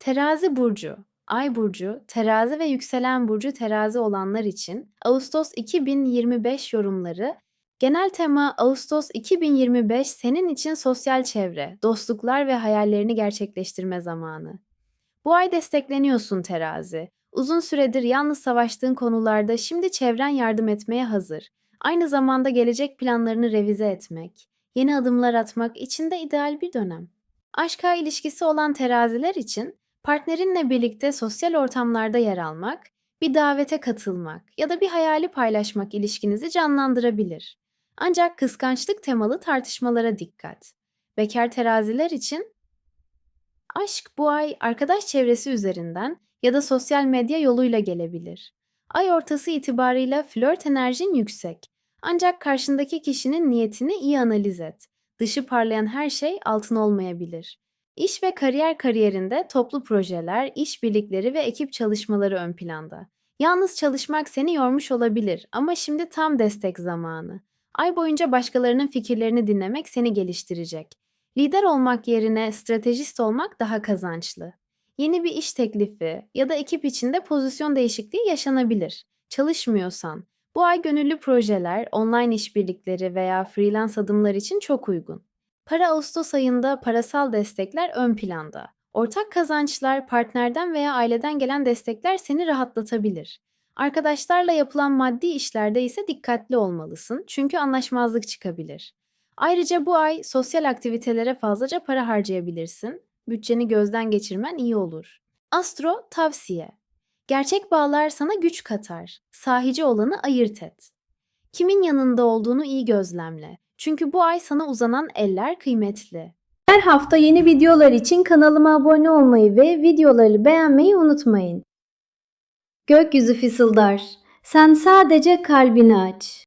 Terazi burcu, ay burcu, terazi ve yükselen burcu terazi olanlar için Ağustos 2025 yorumları Genel tema Ağustos 2025 senin için sosyal çevre, dostluklar ve hayallerini gerçekleştirme zamanı. Bu ay destekleniyorsun terazi. Uzun süredir yalnız savaştığın konularda şimdi çevren yardım etmeye hazır. Aynı zamanda gelecek planlarını revize etmek, yeni adımlar atmak için de ideal bir dönem. Aşka ilişkisi olan teraziler için partnerinle birlikte sosyal ortamlarda yer almak, bir davete katılmak ya da bir hayali paylaşmak ilişkinizi canlandırabilir. Ancak kıskançlık temalı tartışmalara dikkat. Bekar teraziler için aşk bu ay arkadaş çevresi üzerinden ya da sosyal medya yoluyla gelebilir. Ay ortası itibarıyla flört enerjin yüksek. Ancak karşındaki kişinin niyetini iyi analiz et. Dışı parlayan her şey altın olmayabilir. İş ve kariyer kariyerinde toplu projeler, işbirlikleri ve ekip çalışmaları ön planda. Yalnız çalışmak seni yormuş olabilir ama şimdi tam destek zamanı. Ay boyunca başkalarının fikirlerini dinlemek seni geliştirecek. Lider olmak yerine stratejist olmak daha kazançlı. Yeni bir iş teklifi ya da ekip içinde pozisyon değişikliği yaşanabilir. Çalışmıyorsan, bu ay gönüllü projeler, online işbirlikleri veya freelance adımlar için çok uygun. Para Ağustos ayında parasal destekler ön planda. Ortak kazançlar, partnerden veya aileden gelen destekler seni rahatlatabilir. Arkadaşlarla yapılan maddi işlerde ise dikkatli olmalısın çünkü anlaşmazlık çıkabilir. Ayrıca bu ay sosyal aktivitelere fazlaca para harcayabilirsin. Bütçeni gözden geçirmen iyi olur. Astro tavsiye. Gerçek bağlar sana güç katar. Sahici olanı ayırt et. Kimin yanında olduğunu iyi gözlemle. Çünkü bu ay sana uzanan eller kıymetli. Her hafta yeni videolar için kanalıma abone olmayı ve videoları beğenmeyi unutmayın. Gökyüzü fısıldar. Sen sadece kalbini aç.